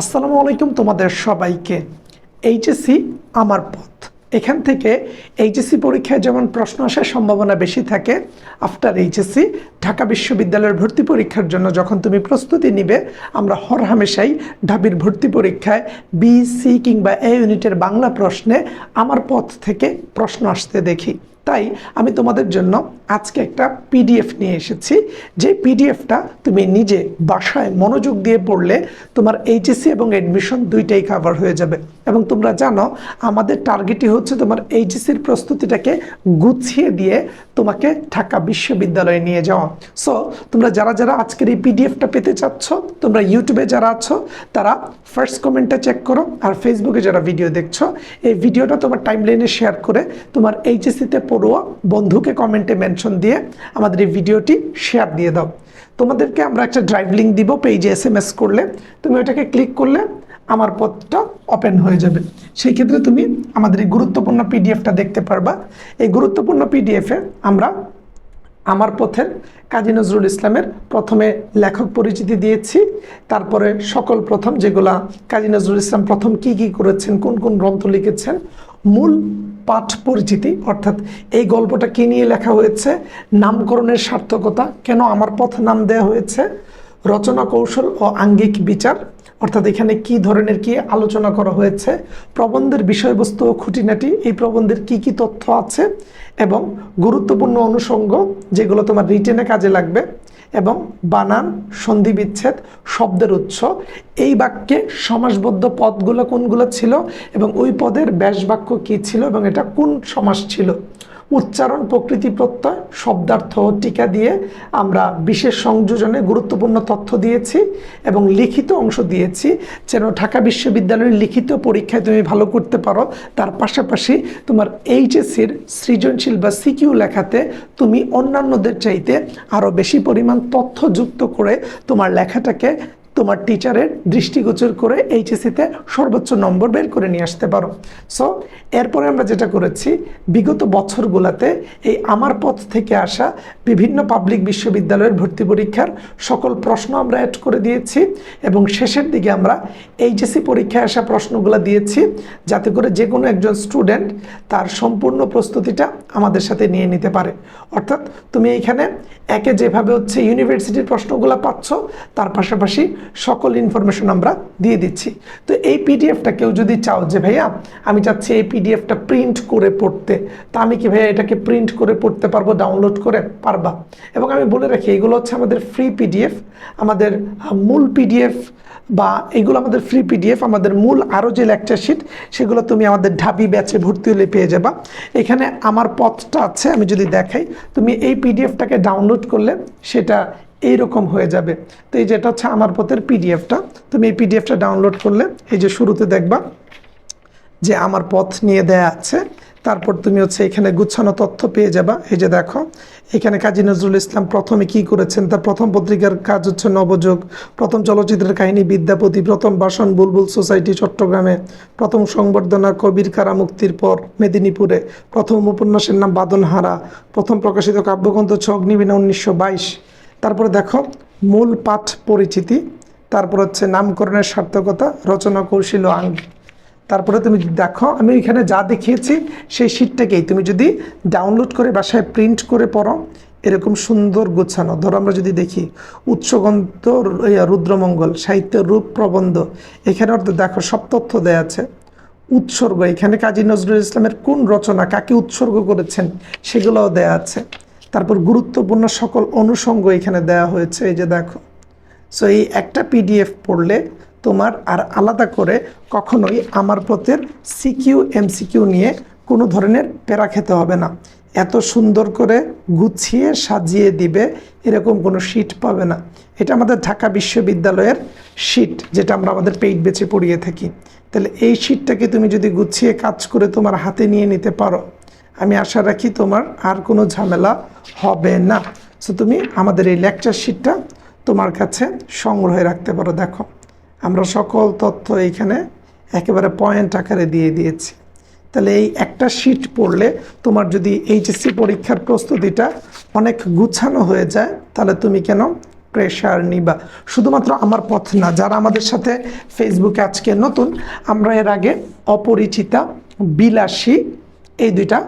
আসসালামু আলাইকুম তোমাদের সবাইকে। এইচএসসি আমার পথ। এখান থেকে এইচএসসি পরীক্ষায় যেমন প্রশ্ন আসার সম্ভাবনা বেশি থাকে, আফটার এইচএসসি ঢাকা বিশ্ববিদ্যালয়ের ভর্তি পরীক্ষার জন্য যখন তুমি প্রস্তুতি নিবে, আমরা হরহামেশাই ঢাবির ভর্তি পরীক্ষায় বি, সি কিংবা এ ইউনিটের বাংলা প্রশ্নে আমার পথ থেকে প্রশ্ন আসতে দেখি। তাই আমি তোমাদের জন্য আজকে একটা পিডিএফ নিয়ে এসেছি। যে পিডিএফটা তুমি নিজে বাসায় মনোযোগ দিয়ে পড়লে তোমার এইচএসসি এবং অ্যাডমিশন দুইটাই কাভার হয়ে যাবে। এবং তোমরা জানো, আমাদের টার্গেটই হচ্ছে তোমার এইচএসসির প্রস্তুতিটাকে গুছিয়ে দিয়ে তোমাকে ঢাকা বিশ্ববিদ্যালয়ে নিয়ে যাওয়া। সো তোমরা যারা যারা আজকের এই পিডিএফটা পেতে চাচ্ছ, তোমরা ইউটিউবে যারা আছো, তারা ফার্স্ট কমেন্টটা চেক করো। আর ফেসবুকে যারা ভিডিও দেখছ, এই ভিডিওটা তোমার টাইমলাইনে শেয়ার করে তোমার এইচএসসিতে পড়ুয়া বন্ধুকে কমেন্টে মেনশন দিয়ে আমাদের এই ভিডিওটি শেয়ার দিয়ে দাও। তোমাদেরকে আমরা একটা ড্রাইভ লিঙ্ক দিব পেজে এস এম এস করলে। তুমি ওটাকে ক্লিক করলে আমার পথটা ওপেন হয়ে যাবে। সেই ক্ষেত্রে তুমি আমাদের এই গুরুত্বপূর্ণ পিডিএফটা দেখতে পারবা। এই গুরুত্বপূর্ণ পিডিএফে আমরা আমার পথের কাজী নজরুল ইসলামের প্রথমে লেখক পরিচিতি দিয়েছি। তারপরে সকল প্রথম যেগুলা কাজী নজরুল ইসলাম প্রথম কি কি করেছেন, কোন কোন গ্রন্থ লিখেছেন মূল পাঠ পরিচিতি, অর্থাৎ এই গল্পটা কি নিয়ে লেখা হয়েছে, নামকরণের সার্থকতা, কেন আমার পথ নাম দেওয়া হয়েছে, রচনা কৌশল ও আঙ্গিক বিচার, অর্থাৎ এখানে কি ধরনের কি আলোচনা করা হয়েছে, প্রবন্ধের বিষয়বস্তু ও খুঁটিনাটি, এই প্রবন্ধের কি কি তথ্য আছে, এবং গুরুত্বপূর্ণ অনুষঙ্গ যেগুলো তোমার রিটেনে কাজে লাগবে এবং বানান, সন্ধিবিচ্ছেদ, শব্দের উৎস। এই বাক্যে সমাসবদ্ধ পদগুলো কোনগুলো ছিল এবং ওই পদের ব্যাস বাক্য কী ছিল এবং এটা কোন সমাস ছিল? উচ্চারণ, প্রকৃতি প্রত্যয়, শব্দার্থ টিকা দিয়ে আমরা বিশেষ সংযোজনে গুরুত্বপূর্ণ তথ্য দিয়েছি এবং লিখিত অংশ দিয়েছি। যেন ঢাকা বিশ্ববিদ্যালয়ের লিখিত পরীক্ষায় তুমি ভালো করতে পারো, তার পাশাপাশি তোমার এইচএসির সৃজনশীল বা সিকিউ লেখাতে তুমি অন্যান্যদের চাইতে আরও বেশি পরিমাণ তথ্য যুক্ত করে তোমার লেখাটাকে তোমার টিচারের দৃষ্টিগোচর করে এইচএসিতে সর্বোচ্চ নম্বর বের করে নিয়ে আসতে পারো। সো এরপরে আমরা যেটা করেছি, বিগত বছরগুলোতে এই আমার পথ থেকে আসা বিভিন্ন পাবলিক বিশ্ববিদ্যালয়ের ভর্তি পরীক্ষার সকল প্রশ্ন আমরা অ্যাড করে দিয়েছি এবং শেষের দিকে আমরা এইচএসি পরীক্ষায় আসা প্রশ্নগুলো দিয়েছি যাতে করে যে কোনো একজন স্টুডেন্ট তার সম্পূর্ণ প্রস্তুতিটা আমাদের সাথে নিয়ে নিতে পারে। অর্থাৎ তুমি এইখানে একে যেভাবে হচ্ছে ইউনিভার্সিটির প্রশ্নগুলো পাচ্ছ, তার পাশাপাশি সকল ইনফরমেশন আমরা দিয়ে দিচ্ছি। তো এই পিডিএফটা কেউ যদি চাও যে, ভাইয়া, আমি চাচ্ছি এই পিডিএফটা প্রিন্ট করে পড়তে, তা আমি কি ভাইয়া এটাকে প্রিন্ট করে পড়তে পারব ডাউনলোড করে পারবা? এবং আমি বলে রাখি, এগুলো হচ্ছে আমাদের ফ্রি পিডিএফ আমাদের মূল পিডিএফ বা এগুলো আমাদের ফ্রি পিডিএফ আমাদের মূল আরও যে লেকচার শিট সেগুলো তুমি আমাদের ঢাবি ব্যাচে ভর্তি হলে পেয়ে যাবা। এখানে আমার পথটা আছে, আমি যদি দেখাই, তুমি এই পিডিএফটাকে ডাউনলোড করলে সেটা এইরকম হয়ে যাবে। তো এই যেটা হচ্ছে আমার পথের পিডিএফটা। তুমি এই পিডিএফটা ডাউনলোড করলে এই যে শুরুতে দেখবা যে আমার পথ নিয়ে দেয়া আছে। তারপর তুমি হচ্ছে এখানে গুচ্ছানো তথ্য পেয়ে যাবা। এই যে দেখো, এখানে কাজী নজরুল ইসলাম প্রথমে কি করেছেন? তার প্রথম পত্রিকার কাজ হচ্ছে নবযোগ। প্রথম চলচ্চিত্রের কাহিনী, বিদ্যাপতি, প্রথম ভাষণ, বুলবুল সোসাইটি, চট্টগ্রামে। প্রথম সংবর্ধনা, কবির কারা মুক্তির পর মেদিনীপুরে। প্রথম উপন্যাসের নাম বাদনহারা প্রথম প্রকাশিত কাব্যগ্রন্থ হচ্ছে অগ্নিবীণা উনিশশো বাইশ। তারপরে দেখো মূল পাঠ পরিচিতি তারপর হচ্ছে নামকরণের সার্থকতা রচনা কৌশল আঙ্গ। তারপরে তুমি দেখো আমি এখানে যা দেখিয়েছি সেই শীটটাকেই তুমি যদি ডাউনলোড করে বাসায় প্রিন্ট করে পড়ো এরকম সুন্দর গোছানো। ধরো আমরা যদি দেখি উৎসগ্রন্থ ইয়া, রুদ্রমঙ্গল সাহিত্য রূপ প্রবন্ধ এখানে দেখো সব তথ্য দেয়া আছে। উৎসর্গ এখানে কাজী নজরুল ইসলামের কোন রচনা কাকে উৎসর্গ করেছেন সেগুলোও দেয়া আছে। তারপর গুরুত্বপূর্ণ সকল অনুষঙ্গ এখানে দেয়া হয়েছে, এই যে দেখো। সো এই একটা পিডিএফ পড়লে তোমার আর আলাদা করে কখনোই আমার পথের সিকিউ এমসিকিউ নিয়ে কোনো ধরনের প্যারা খেতে হবে না। এত সুন্দর করে গুছিয়ে সাজিয়ে দিবে, এরকম কোনো শিট পাবে না। এটা আমাদের ঢাকা বিশ্ববিদ্যালয়ের শিট যেটা আমরা আমাদের পেইড বেচে পড়িয়ে থাকি। তাহলে এই শিটটাকে তুমি যদি গুছিয়ে কাজ করে তোমার হাতে নিয়ে নিতে পারো আমি আশা রাখি তোমার আর কোনো ঝামেলা হবে না। সো তুমি আমাদের এই লেকচার শিটটা তোমার কাছে সংগ্রহে রাখতে পারো। দেখো, আমরা সকল তথ্য এইখানে একেবারে পয়েন্ট আকারে দিয়ে দিয়েছি। তাহলে এই একটা শিট পড়লে তোমার যদি এইচএসসি পরীক্ষার প্রস্তুতিটা অনেক গুছানো হয়ে যায়, তাহলে তুমি কেন প্রেশার নিবা? শুধুমাত্র আমার পথ না, যারা আমাদের সাথে ফেসবুকে আজকে নতুন, আমরা এর আগে অপরিচিতা বিলাসী এই দুইটা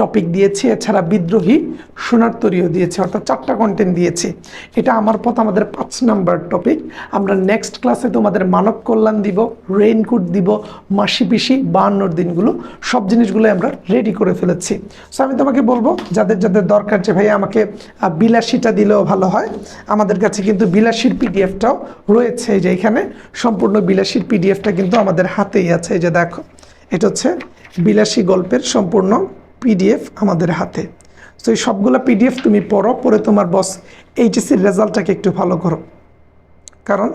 টপিক দিয়েছি, এছাড়া বিদ্রোহী সোনার তরীয় দিয়েছি, অর্থাৎ চারটা কন্টেন্ট দিয়েছি। এটা আমার পথ, আমাদের পাঁচ নাম্বার টপিক আমরা নেক্সট ক্লাসে তোমাদের মানব কল্যাণ দিব রেইনকোট দিব, মাসি পিসি, বাহান্নর দিনগুলো, সব জিনিসগুলো আমরা রেডি করে ফেলেছি। সো আমি তোমাকে বলব, যাদের যাদের দরকার যে ভাই আমাকে বিলাসীটা দিলেও ভালো হয়, আমাদের কাছে কিন্তু বিলাসীর পিডিএফটাও রয়েছে এই যে এখানে। সম্পূর্ণ বিলাসীর পিডিএফটা কিন্তু আমাদের হাতেই আছে, এই যে দেখো। এটা হচ্ছে বিলাসী গল্পের সম্পূর্ণ পিডিএফ আমাদের হাতে। তো এই সবগুলো পিডিএফ তুমি পড়ো, পরে তোমার বস এইচএসির রেজাল্টটাকে একটু ভালো করো। কারণ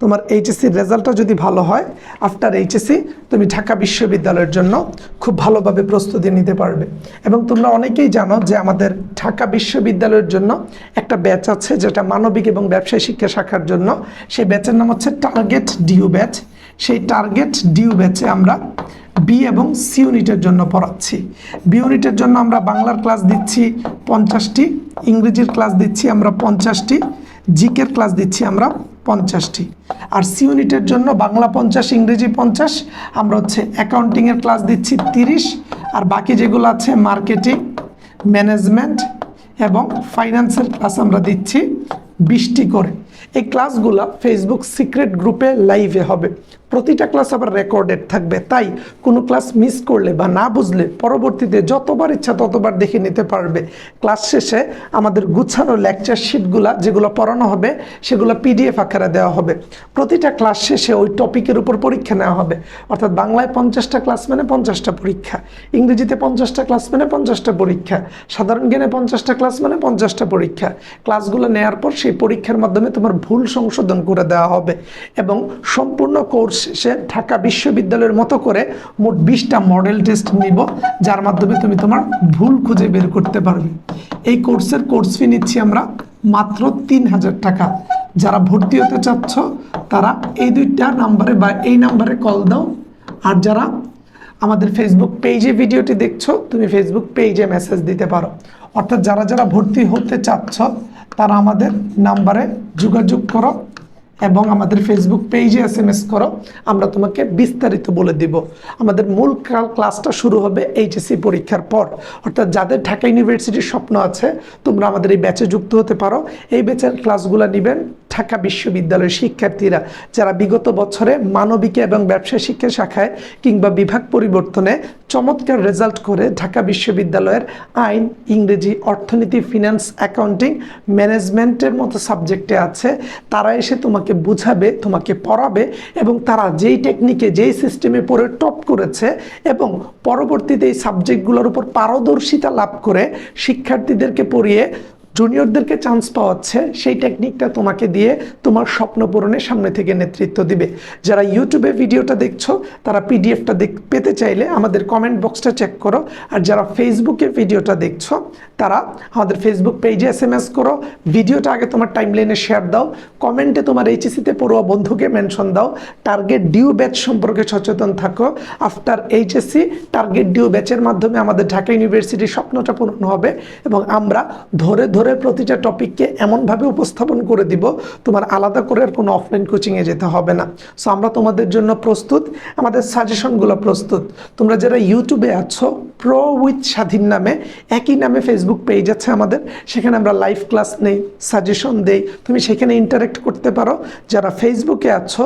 তোমার এইচএসসির রেজাল্টটা যদি ভালো হয় আফটার এইচএসসি তুমি ঢাকা বিশ্ববিদ্যালয়ের জন্য খুব ভালোভাবে প্রস্তুতি নিতে পারবে। এবং তোমরা অনেকেই জানো যে আমাদের ঢাকা বিশ্ববিদ্যালয়ের জন্য একটা ব্যাচ আছে যেটা মানবিক এবং ব্যবসায় শিক্ষা শাখার জন্য। সেই ব্যাচের নাম হচ্ছে টার্গেট ডিউ ব্যাচ সেই টার্গেট ডিউ ব্যাচে আমরা বি এবং সি ইউনিটের জন্য পড়াচ্ছি। বি ইউনিটের জন্য আমরা বাংলার ক্লাস দিচ্ছি পঞ্চাশটি, ইংরেজির ক্লাস দিচ্ছি আমরা পঞ্চাশটি জিকের ক্লাস দিচ্ছি আমরা পঞ্চাশটি। আর সি ইউনিটের জন্য বাংলা পঞ্চাশ, ইংরেজি পঞ্চাশ, আমরা হচ্ছে অ্যাকাউন্টিংয়ের ক্লাস দিচ্ছি তিরিশ, আর বাকি যেগুলো আছে মার্কেটিং ম্যানেজমেন্ট এবং ফাইন্যান্সের ক্লাস আমরা দিচ্ছি বিশটি করে। এই ক্লাসগুলো ফেসবুক সিক্রেট গ্রুপে লাইভে হবে। প্রতিটা ক্লাস আবার রেকর্ডেড থাকবে। তাই কোনো ক্লাস মিস করলে বা না বুঝলে পরবর্তীতে যতবার ইচ্ছা ততবার দেখে নিতে পারবে। ক্লাস শেষে আমাদের গুছানো লেকচার শিটগুলো যেগুলো পড়ানো হবে, সেগুলো পিডিএফ আকারে দেওয়া হবে। প্রতিটা ক্লাস শেষে ওই টপিকের উপর পরীক্ষা নেওয়া হবে। অর্থাৎ বাংলায় পঞ্চাশটা ক্লাস মানে পঞ্চাশটা পরীক্ষা। ইংরেজিতে পঞ্চাশটা ক্লাস মানে পঞ্চাশটা পরীক্ষা। সাধারণ জ্ঞানে পঞ্চাশটা ক্লাস মানে পঞ্চাশটা পরীক্ষা। ক্লাসগুলো নেওয়ার পর সেই পরীক্ষার মাধ্যমে তোমার ভুল সংশোধন করে দেওয়া হবে এবং সম্পূর্ণ কোর্স শেষে ঢাকা বিশ্ববিদ্যালয়ের মতো করে মোট বিশটা মডেল টেস্ট নিব, যার মাধ্যমে তুমি তোমার ভুল খুঁজে বের করতে পারবে। এই কোর্সের কোর্স ফি নিচ্ছি আমরা মাত্র তিন হাজার টাকা। যারা ভর্তি হতে চাচ্ছ, তারা এই দুইটা নাম্বারে বা এই নাম্বারে কল দাও। আর যারা আমাদের ফেসবুক পেজে ভিডিওটি দেখছ, তুমি ফেসবুক পেজে মেসেজ দিতে পারো। অর্থাৎ যারা যারা ভর্তি হতে চাচ্ছ তারা আমাদের নাম্বারে যোগাযোগ করো। এবং আমাদের ফেসবুক পেজে এস এম এস করো, আমরা তোমাকে বিস্তারিত বলে দিব। আমাদের মূল ক্লা- ক্লাসটা শুরু হবে এইচএসসি পরীক্ষার পর। অর্থাৎ যাদের ঢাকা ইউনিভার্সিটির স্বপ্ন আছে, তোমরা আমাদের এই ব্যাচে যুক্ত হতে পারো। এই ব্যাচের ক্লাসগুলো নেবেন ঢাকা বিশ্ববিদ্যালয়ের শিক্ষার্থীরা। যারা বিগত বছরে মানবিকে এবং ব্যবসা শিক্ষা শাখায় কিংবা বিভাগ পরিবর্তনে চমৎকার রেজাল্ট করে ঢাকা বিশ্ববিদ্যালয়ের আইন, ইংরেজি, অর্থনীতি ফিনান্স অ্যাকাউন্টিং ম্যানেজমেন্টের মতো সাবজেক্টে আছে, তারা এসে তোমাকে বুঝাবে, তোমাকে পড়াবে এবং তারা যেই টেকনিকে যেই সিস্টেমে পড়ে টপ করেছে এবং পরবর্তীতে এই সাবজেক্টগুলোর উপর পারদর্শিতা লাভ করে শিক্ষার্থীদেরকে পড়িয়ে জুনিয়রদেরকে চান্স পাওয়াচ্ছে, সেই টেকনিকটা তোমাকে দিয়ে তোমার স্বপ্ন পূরণে সামনে থেকে নেতৃত্ব দিবে। যারা ইউটিউবে ভিডিওটা দেখছ, তারা পিডিএফটা দেখ, পেতে চাইলে আমাদের কমেন্ট বক্সটা চেক করো। আর যারা ফেসবুকে ভিডিওটা দেখছ, তারা আমাদের ফেসবুক পেজে এস এম এস করো। ভিডিওটা আগে তোমার টাইমলাইনে শেয়ার দাও। কমেন্টে তোমার এইচএসিতে পড়ুয়া বন্ধুকে মেনশন দাও। টার্গেট ডিউ ব্যাচ সম্পর্কে সচেতন থাকো। আফটার এইচএসসি টার্গেট ডিউ ব্যাচের মাধ্যমে আমাদের ঢাকা ইউনিভার্সিটির স্বপ্নটা পূরণ হবে এবং আমরা ধরে ধরে প্রতিটা টপিককে এমনভাবে উপস্থাপন করে দিব, তোমার আলাদা করে আর কোনো অফলাইন কোচিংয়ে যেতে হবে না। সো আমরা তোমাদের জন্য প্রস্তুত, আমাদের সাজেশনগুলো প্রস্তুত। তোমরা যারা ইউটিউবে আছো প্রো উইথ স্বাধীন নামে, একই নামে ফেসবুক পেজ আছে আমাদের, সেখানে আমরা লাইভ ক্লাস নেই সাজেশন দেই। তুমি সেখানে ইন্টারেক্ট করতে পারো। যারা ফেসবুকে আছো,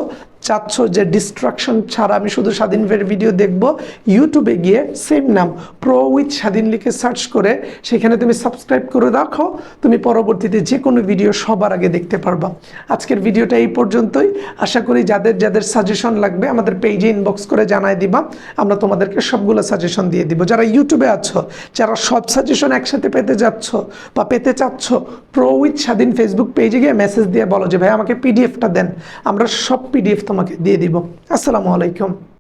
চাচ্ছ যে ডিস্ট্রাকশন ছাড়া আমি শুধু স্বাধীন ভিডিও দেখব ইউটিউবে গিয়ে সেম নাম প্রো উইথ স্বাধীন লিখে সার্চ করে, সেখানে তুমি সাবস্ক্রাইব করে রাখো। তুমি পরবর্তীতে যে কোনো ভিডিও সবার আগে দেখতে পারবা। আজকের ভিডিওটা এই পর্যন্তই। আশা করি যাদের যাদের সাজেশন লাগবে, আমাদের পেজে ইনবক্স করে জানাই দিবা। আমরা তোমাদেরকে সবগুলো সাজেশন দিয়ে দিব। যারা ইউটিউবে আছো, যারা সব সাজেশন একসাথে পেতে যাচ্ছ বা পেতে চাচ্ছ প্রো উইথ স্বাধীন ফেসবুক পেজে গিয়ে মেসেজ দিয়ে বলো যে, ভাই, আমাকে পিডিএফটা দেন, আমরা সব পিডিএফ তোমাকে দিয়ে দিব। আসসালামু আলাইকুম।